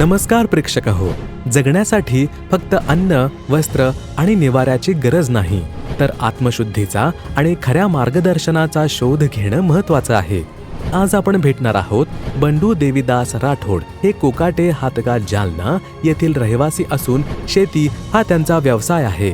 नमस्कार प्रेक्षक हो. जगण्यासाठी फक्त अन्न वस्त्र आणि निवाऱ्याची गरज नाही. तर आत्मशुद्धीचा आणि खऱ्या मार्गदर्शनाचा शोध घेणं महत्वाचं आहे. आज आपण भेटणार आहोत बंडू देवीदास राठोड हे कोकाटे हातगा जालना येथील रहिवासी असून शेती हा त्यांचा व्यवसाय आहे.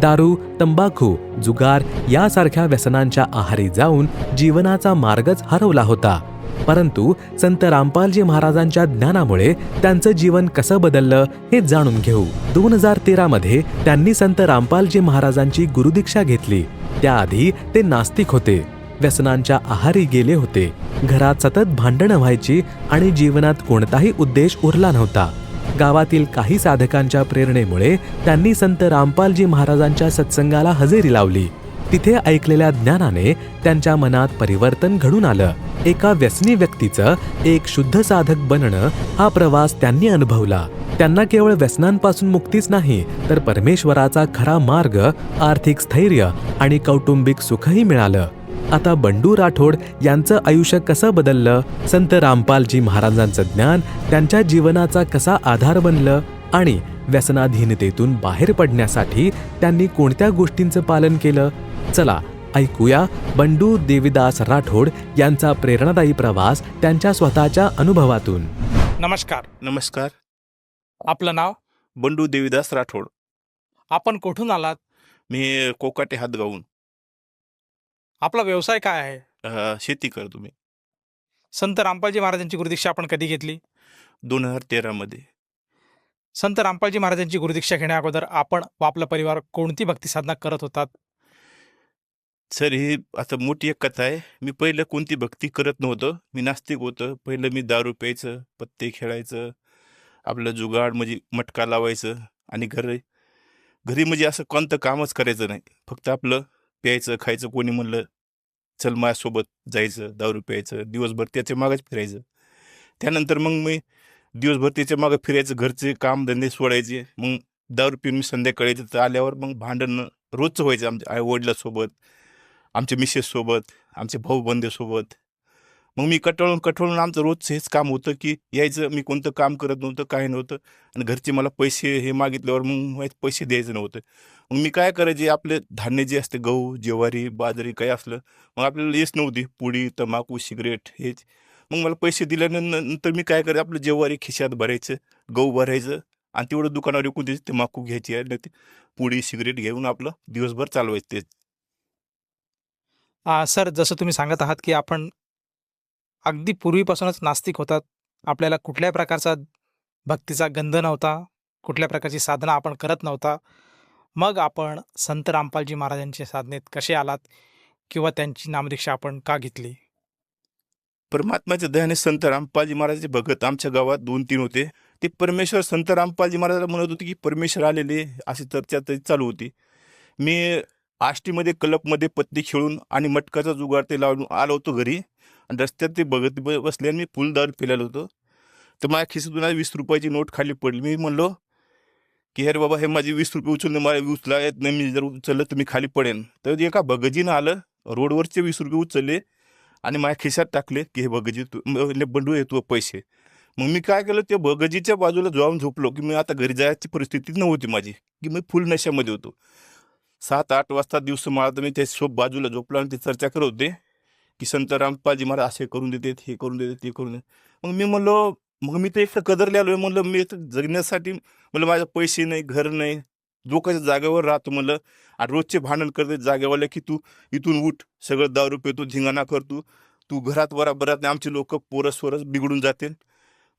दारू तंबाखू जुगार यासारख्या व्यसनांच्या आहारी जाऊन जीवनाचा मार्गच हरवला होता. परंतु संत रामपालजी महाराजांच्या ज्ञानामुळे त्यांचं जीवन कसं बदललं हे जाणून घेऊ. दोन हजार तेरामध्ये त्यांनी संत रामपालजी महाराजांची गुरुदीक्षा घेतली. त्याआधी ते नास्तिक होते. व्यसनांच्या आहारी गेले होते. घरात सतत भांडणं व्हायची आणि जीवनात कोणताही उद्देश उरला नव्हता. गावातील काही साधकांच्या प्रेरणेमुळे त्यांनी संत रामपालजी महाराजांच्या सत्संगाला हजेरी लावली. तिथे ऐकलेल्या ज्ञानाने त्यांच्या मनात परिवर्तन घडून आलं. एका व्यसनी व्यक्तीचं एक शुद्ध साधक बनणं हा प्रवास त्यांनी अनुभवला. त्यांना केवळ व्यसनांपासून मुक्तीच नाही तर परमेश्वराचा खरा मार्ग आर्थिक स्थैर्य आणि कौटुंबिक सुखही मिळालं. आता बंडू राठोड यांचं आयुष्य कसं बदललं? संत रामपालजी महाराजांचं ज्ञान त्यांच्या जीवनाचा कसा आधार बनलं? आणि व्यसनाधीनतेतून बाहेर पडण्यासाठी त्यांनी कोणत्या गोष्टींचं पालन केलं? चला ऐकूया बंडू देवीदास राठोड यांचा प्रेरणादायी प्रवास त्यांच्या स्वतःच्या अनुभवातून. नमस्कार. नमस्कार. आपलं नाव? बंडू देवीदास राठोड. आपण कुठून आलात? मी कोकाटे हात गाऊन. आपला व्यवसाय काय आहे? अ, शेती करतो मी. संत रामपालजी महाराजांची गुरुदीक्षा आपण कधी घेतली? दोन हजार तेरामध्ये संत रामपालजी महाराजांची गुरुदीक्षा घेण्या अगोदर आपण व आपला परिवार कोणती भक्ती साधना करत होतात? सर ही आता मोठी एक कथा आहे. मी पहिलं कोणती भक्ती करत नव्हतं. मी नास्तिक होतं. पहिलं मी दारू प्यायचं पत्ते खेळायचं आपलं जुगाड म्हणजे मटका लावायचं आणि घरी घरी म्हणजे असं कोणतं कामच करायचं नाही. फक्त आपलं प्यायचं खायचं कोणी म्हणलं चल माझ्यासोबत जायचं दारू प्यायचं दिवसभर त्याच्या मागच फिरायचं. त्यानंतर मग मी दिवसभर त्याच्या मागं फिरायचं घरचे काम धंदे सोडायचे. मग दारू पिऊन मी संध्याकाळी तर आल्यावर मग भांडण रोजचं व्हायचं आमच्या आई वडिलासोबत आमच्या मिसेससोबत आमच्या भाऊ बंदेसोबत मग मी कटळून कटळून आमचं रोजचं हेच काम होतं की यायचं मी कोणतं काम करत नव्हतं काय नव्हतं. आणि घरचे मला पैसे हे मागितल्यावर मग पैसे द्यायचं नव्हतं. मग मी काय करायचे आपले धान्य जे असते गहू ज्वारी बाजरी काही असलं मग आपल्याला येच नव्हती. पुडी तंबाखू सिगरेट हेच. मग मला पैसे दिल्यानंतर मी काय करायचं आपलं ज्वारी खिशात भरायचं गहू भरायचं आणि तेवढं दुकानावर विकून द्यायचं तंबाखू घ्यायची आहे ते पुडी सिगरेट घेऊन आपलं दिवसभर चालवायचं. ते सर जसं तुम्ही सांगत आहात की आपण अगदी पूर्वीपासूनच नास्तिक होतात. आपल्याला कुठल्या प्रकारचा भक्तीचा गंध नव्हता. कुठल्या प्रकारची साधना आपण करत नव्हता. मग आपण संत रामपालजी महाराजांच्या साधनेत कसे आलात? किंवा त्यांची नामदीक्षा आपण का घेतली? परमात्म्याच्या दयाने संत रामपालजी महाराजांचे भगत आमच्या गावात दोन तीन होते. ते परमेश्वर संत रामपालजी महाराजाला म्हणत होते की परमेश्वर आलेले अशी चर्चा तरी चालू होती. मी आष्टीमध्ये क्लबमध्ये पत्ती खेळून आणि मटकाचा जुगार ते लावून आलो होतो घरी. आणि रस्त्यात ते बघत बसले आणि मी फुल दारू पिलेलो होतो. तर माझ्या खिशातून वीस रुपयाची नोट खाली पडली. मी म्हणलो की अरे बाबा हे माझे वीस रुपये उचलून मला उचला येत नाही. मी जर उचललं तर मी खाली पडेन. तर एका भगजीनं आलं रोडवरचे वीस रुपये उचलले आणि माझ्या खिशात टाकले की हे बगजी तू बंडू येतो पैसे. मग मी काय केलं ते बगजीच्या बाजूला जाऊन झोपलो की मी आता घरी जायची परिस्थिती नव्हती माझी की मी फुल नशामध्ये होतो. सात आठ वाजता दिवस मला तर मी त्या सोप बाजूला झोपलो आणि ते चर्चा करत होते. की संत रामपालजी मला असे करून देतात हे करून देतात ते करून देतात. मग मी म्हणलो मग मी तर एक तर कदरले आलो म्हणलं मी तर जगण्यासाठी म्हणलं माझे पैसे नाही घर नाही लोकांच्या जागेवर राहतो म्हणलं. आणि रोजचे भांडण करते जागेवाले की तू इथून उठ सगळं दारू पितो धिंगाणा करतो तू. घरात बराबरात नाही आमचे लोक पोरस स्वरस बिघडून जातील.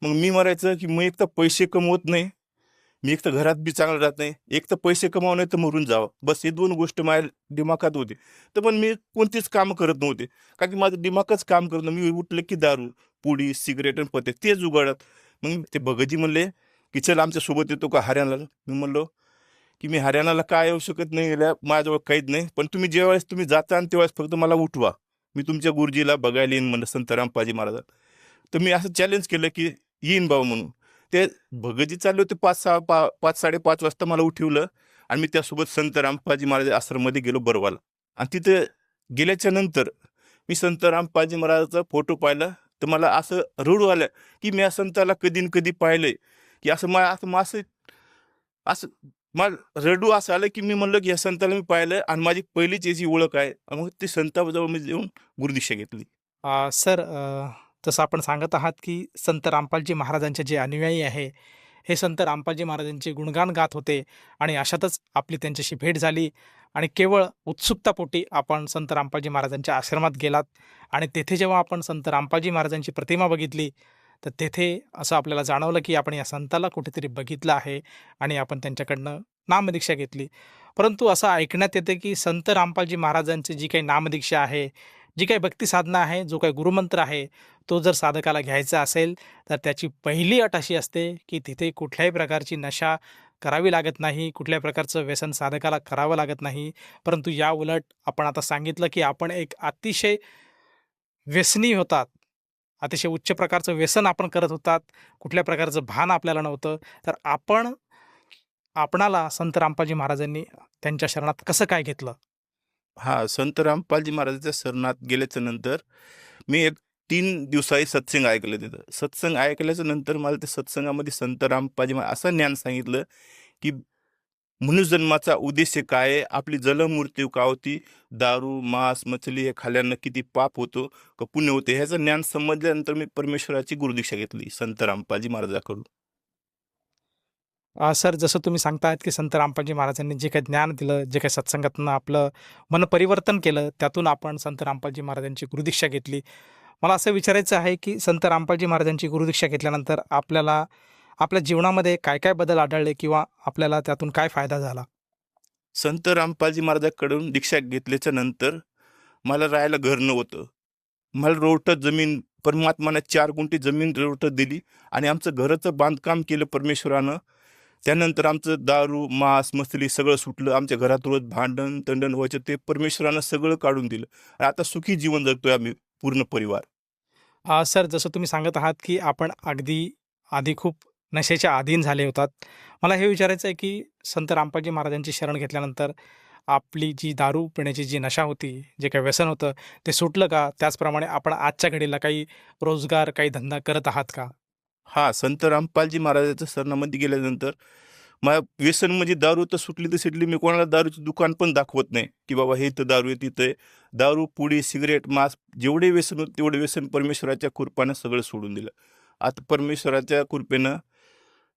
मग मी म्हणायचं की मी एक तर पैसे कमवत नाही मी एक तर घरात बी चांगलं राहत नाही एक तर पैसे कमावं नाही तर मरून जावं. बस हे दोन गोष्ट माझ्या दिमागात होते. तर पण मी कोणतीच काम करत नव्हते. कारण की माझं दिमागच काम करत नाही मी उठलं की दारू पुडी सिगरेट आणि पते तेच उघडत. मग ते भगतजी म्हणले की चल आमच्यासोबत येतो का हरियाणाला? मी म्हणलो की मी हरियाणाला काय येऊ शकत नाही गेल्या माझ्याजवळ काहीच नाही. पण तुम्ही ज्यावेळेस तुम्ही जाता आणि त्यावेळेस फक्त मला उठवा. मी तुमच्या गुरुजीला बघायला येईन म्हणलं संत रामपाजी महाराज तर मी असं चॅलेंज केलं की येईन बाबा म्हणून. ते भगजी चालले होते पाच सहा पा पाच साडेपाच वाजता मला उठवलं आणि मी त्यासोबत संत रामपाजी महाराज आश्रममध्ये गेलो बरवाला. आणि तिथे गेल्याच्यानंतर मी संत रामपाजी महाराजाचा फोटो पाहिला. तर मला असं रडू आलं की मी या संताला कधी न कधी पाहिलंय. की असं मला असं मग असं असं मला रडू असं आलं की मी म्हणलं की या संताला मी पाहिलं आणि माझी पहिलीच याची ओळख आहे. मग ते संताजवळ मी येऊन गुरुदीक्षा घेतली. सर जसं आपण सांगत आहात की संत रामपालजी महाराजांचे जे अनुयायी आहे हे संत रामपालजी महाराजांचे गुणगान गात होते आणि अशातच आपली त्यांच्याशी भेट झाली आणि केवळ उत्सुकतापोटी आपण संत रामपालजी महाराजांच्या आश्रमात गेलात आणि तेथे जेव्हा आपण संत रामपालजी महाराजांची प्रतिमा बघितली तर तेथे असं आपल्याला जाणवलं की आपण या संताला कुठेतरी बघितलं आहे आणि आपण त्यांच्याकडनं नामदीक्षा घेतली. परंतु असं ऐकण्यात येते की संत रामपालजी महाराजांची जी काही नामदीक्षा आहे जी काही भक्ती साधना आहे जो काही गुरुमंत्र आहे तो जर साधकाला घ्यायचा असेल तर त्याची पहिली अट अशी असते की तिथे कुठल्याही प्रकारची नशा करावी लागत नाही कुठल्या प्रकारचं व्यसन साधकाला करावं लागत नाही. परंतु या उलट आपण आता सांगितलं की आपण एक अतिशय व्यसनी होतात. अतिशय उच्च प्रकारचं व्यसन आपण करत होतात. कुठल्या प्रकारचं भान आपल्याला नव्हतं. तर आपण आपणाला संत रामपाजी महाराजांनी त्यांच्या शरणात कसं काय घेतलं? हा संत रामपालजी महाराजांच्या शरणात गेल्याच्यानंतर मी एक तीन दिवसाही सत्संग ऐकलं तिथं. सत्संग ऐकल्याच्या नंतर मला त्या सत्संगामध्ये संत रामपालजी महाराज असं ज्ञान सांगितलं की मनुजन्माचा उद्देश काय आहे? आपली जलमृत्यू का होती? दारू मांस मछली हे खाल्ल्यानं किती पाप होतो? का पुण्य होते? ह्याचं ज्ञान समजल्यानंतर मी परमेश्वराची गुरुदीक्षा घेतली संत रामपालजी महाराजाकडून. सर जसं तुम्ही सांगतायत की संत रामपालजी महाराजांनी जे काही ज्ञान दिलं जे काही सत्संगातनं आपलं मन परिवर्तन केलं त्यातून आपण संत रामपालजी महाराजांची गुरुदीक्षा घेतली. मला असं विचारायचं आहे की संत रामपालजी महाराजांची गुरुदीक्षा घेतल्यानंतर आपल्याला आपल्या जीवनामध्ये काय काय बदल आढळले किंवा आपल्याला त्यातून काय फायदा झाला? संत रामपालजी महाराजांकडून दीक्षा घेतल्याच्या नंतर मला राहायला घर नव्हतं. मला रोवटं जमीन परमात्माने चार गुंठी जमीन रोवटं दिली आणि आमचं घराचं बांधकाम केलं परमेश्वरानं. त्यानंतर आमचं दारू मांस मसली सगळं सुटलं. आमच्या घरात रोज भांडण तंडण व्हायचं. ते परमेश्वरानं सगळं काढून दिलं. आणि आता सुखी जीवन जगतोय आम्ही पूर्ण परिवार. सर जसं तुम्ही सांगत आहात की आपण अगदी आधी खूप नशेच्या अधीन झाले होतात. मला हे विचारायचं आहे की संत रामपाजी महाराजांची शरण घेतल्यानंतर आपली जी दारू पिण्याची जी नशा होती जे काही व्यसन होतं ते सुटलं का? त्याचप्रमाणे आपण आजच्या घडीला काही रोजगार काही धंदा करत आहात का? हा संत रामपालजी महाराजाचं सरनामध्ये गेल्यानंतर मला व्यसन म्हणजे दारू तर सुटली तर सुटली मी कोणाला दारूची दुकान पण दाखवत नाही की बाबा हे इथं दारू आहे तिथं आहे. दारू पुडी सिगरेट मांस जेवढे व्यसन होते तेवढे व्यसन परमेश्वराच्या कृपानं सगळं सोडून दिलं. आता परमेश्वराच्या कृपेनं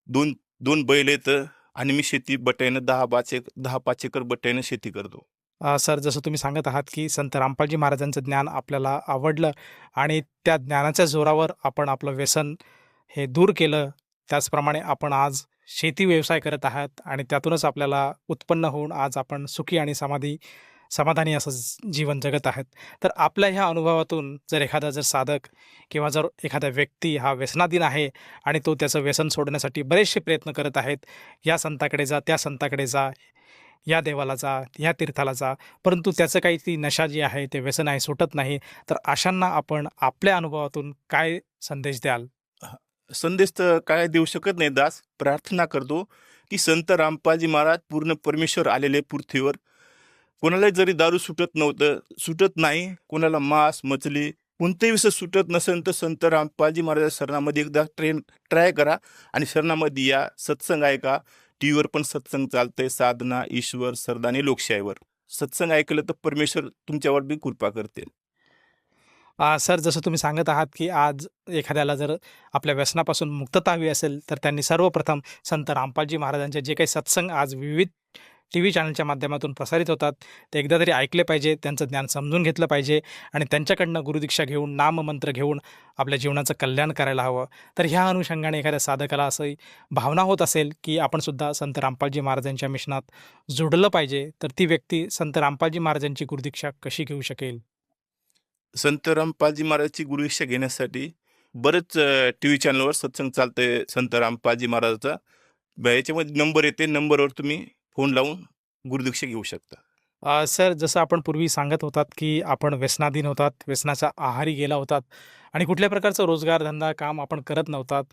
दोन दोन बैल येतं आणि मी शेती बटाईनं दहा पाच एक दहा पाच एकर बटाईनं शेती करतो. अ, सर जसं तुम्ही सांगत आहात की संत रामपालजी महाराजांचं ज्ञान आपल्याला आवडलं आणि त्या ज्ञानाच्या जोरावर आपण आपलं व्यसन हे दूर केलं त्याचप्रमाणे आपण आज शेती व्यवसाय करत आहात आणि त्यातूनच आपल्याला उत्पन्न होऊन आज आपण सुखी आणि समाधी समाधानी असं जीवन जगत आहेत. तर आपल्या ह्या अनुभवातून जर एखादा जर साधक किंवा जर एखादा व्यक्ती हा व्यसनाधीन आहे आणि तो त्याचं व्यसन सोडण्यासाठी बरेचसे प्रयत्न करत आहेत या संताकडे जा त्या संताकडे जा या देवाला जा या तीर्थाला जा परंतु त्याचं काही ती नशा जी आहे ते व्यसन आहे सुटत नाही तर अशांना आपण आपल्या अनुभवातून काय संदेश द्याल? संदेश तर काय देऊ शकत नाही दास. प्रार्थना करतो की संत रामपाजी महाराज पूर्ण परमेश्वर आलेले पृथ्वीवर. कोणालाही जरी दारू सुटत नव्हतं सुटत नाही कोणाला मांस मछली कोणतेही विषय सुटत नसेल तर संत रामपाजी महाराज शरणामध्ये एकदा ट्रेन ट्राय करा आणि शरणामध्ये या. सत्संग ऐका टी व्हीवर पण सत्संग चालतंय. साधना ईश्वर सरदानी लोकशाहीवर. सत्संग ऐकलं तर परमेश्वर तुमच्यावर बी कृपा करते सर जसं तुम्ही सांगत आहात की आज एखाद्याला जर आपल्या व्यसनापासून मुक्तता हवी असेल तर त्यांनी सर्वप्रथम संत रामपालजी महाराजांचे जे काही सत्संग आज विविध टी व्ही चॅनलच्या माध्यमातून प्रसारित होतात ते एकदा तरी ऐकले पाहिजे त्यांचं ज्ञान समजून घेतलं पाहिजे आणि त्यांच्याकडनं गुरुदीक्षा घेऊन नाममंत्र घेऊन आपल्या जीवनाचं कल्याण करायला हवं. तर ह्या अनुषंगाने एखाद्या साधकाला असं भावना होत असेल की आपणसुद्धा संत रामपालजी महाराजांच्या मिशनात जोडलं पाहिजे तर ती व्यक्ती संत रामपालजी महाराजांची गुरुदीक्षा कशी घेऊ शकेल? संत रामपालजी महाराजची गुरुशिक्षा घेण्यासाठी बरेच टी व्ही चॅनलवर सत्संग चालतंय संत रामपालजी महाराजाचा. याच्यामध्ये नंबर येते. नंबरवर तुम्ही फोन लावून गुरुदीक्षा घेऊ शकता. सर जसं आपण पूर्वी सांगत होतात की आपण व्यसनाधीन होतात व्यसनाच्या आहारी गेला होतात आणि कुठल्या प्रकारचं रोजगार धंदा काम आपण करत नव्हतात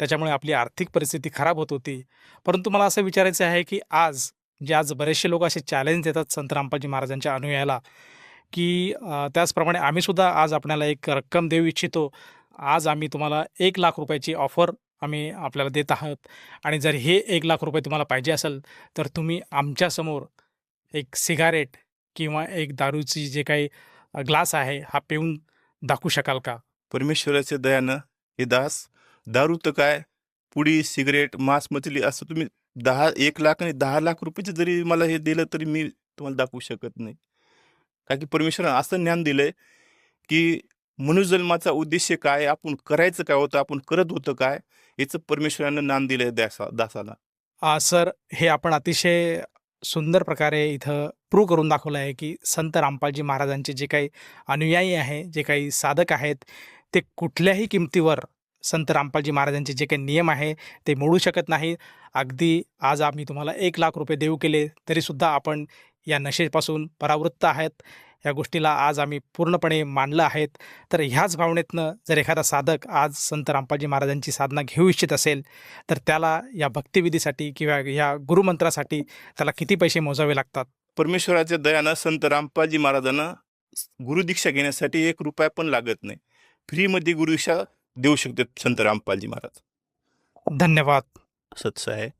त्याच्यामुळे आपली आर्थिक परिस्थिती खराब होत होती. परंतु मला असं विचारायचं आहे की आज जे आज बरेचसे लोक असे चॅलेंज देतात संत रामपाजी महाराजांच्या अनुयायाला की त्याचप्रमाणे आम्हीसुद्धा आज आपल्याला एक रक्कम देऊ इच्छितो. आज आम्ही तुम्हाला एक लाख रुपयाची ऑफर आम्ही आपल्याला देत आहोत. आणि जर हे एक लाख रुपये तुम्हाला पाहिजे असेल तर तुम्ही आमच्यासमोर एक सिगारेट किंवा एक दारूची जे काही ग्लास आहे हा पिऊन दाखवू शकाल का? परमेश्वराच्या दयानं हे दास दारू तर काय पुडी सिगरेट मांस मछली असं तुम्ही दहा एक लाख आणि दहा लाख रुपयाचे जरी मला हे दिलं तरी मी तुम्हाला दाखवू शकत नाही. कारण की परमेश्वरानं असं ज्ञान दिलंय की मनुजन्माचा उद्देश काय आपण करायचं काय होतं आपण करत होतं काय याचं परमेश्वरानं ज्ञान दिलंय दासा दासाला. आ, सर हे आपण अतिशय सुंदर प्रकारे इथं प्रूव्ह करून दाखवलं आहे की संत रामपालजी महाराजांचे जे काही अनुयायी आहे जे काही साधक आहेत ते कुठल्याही किमतीवर संत रामपालजी महाराजांचे जे काही नियम आहे ते मोडू शकत नाही. अगदी आज आम्ही तुम्हाला एक लाख रुपये देऊ केले तरीसुद्धा आपण या नशेपासून परावृत्त आहेत. या गोष्टीला आज आम्ही पूर्णपणे मानलं आहेत. तर ह्याच भावनेतनं जर एखादा साधक आज संत रामपालजी महाराजांची साधना घेऊ इच्छित असेल तर त्याला या भक्तिविधीसाठी किंवा या गुरुमंत्रासाठी त्याला किती पैसे मोजावे लागतात? परमेश्वराच्या दयानं संत रामपालजी महाराजांना गुरुदीक्षा घेण्यासाठी एक रुपया पण लागत नाही. फ्रीमध्ये गुरुदीक्षा देऊ शकते संत रामपालजी महाराज. धन्यवाद. सत्स आहे.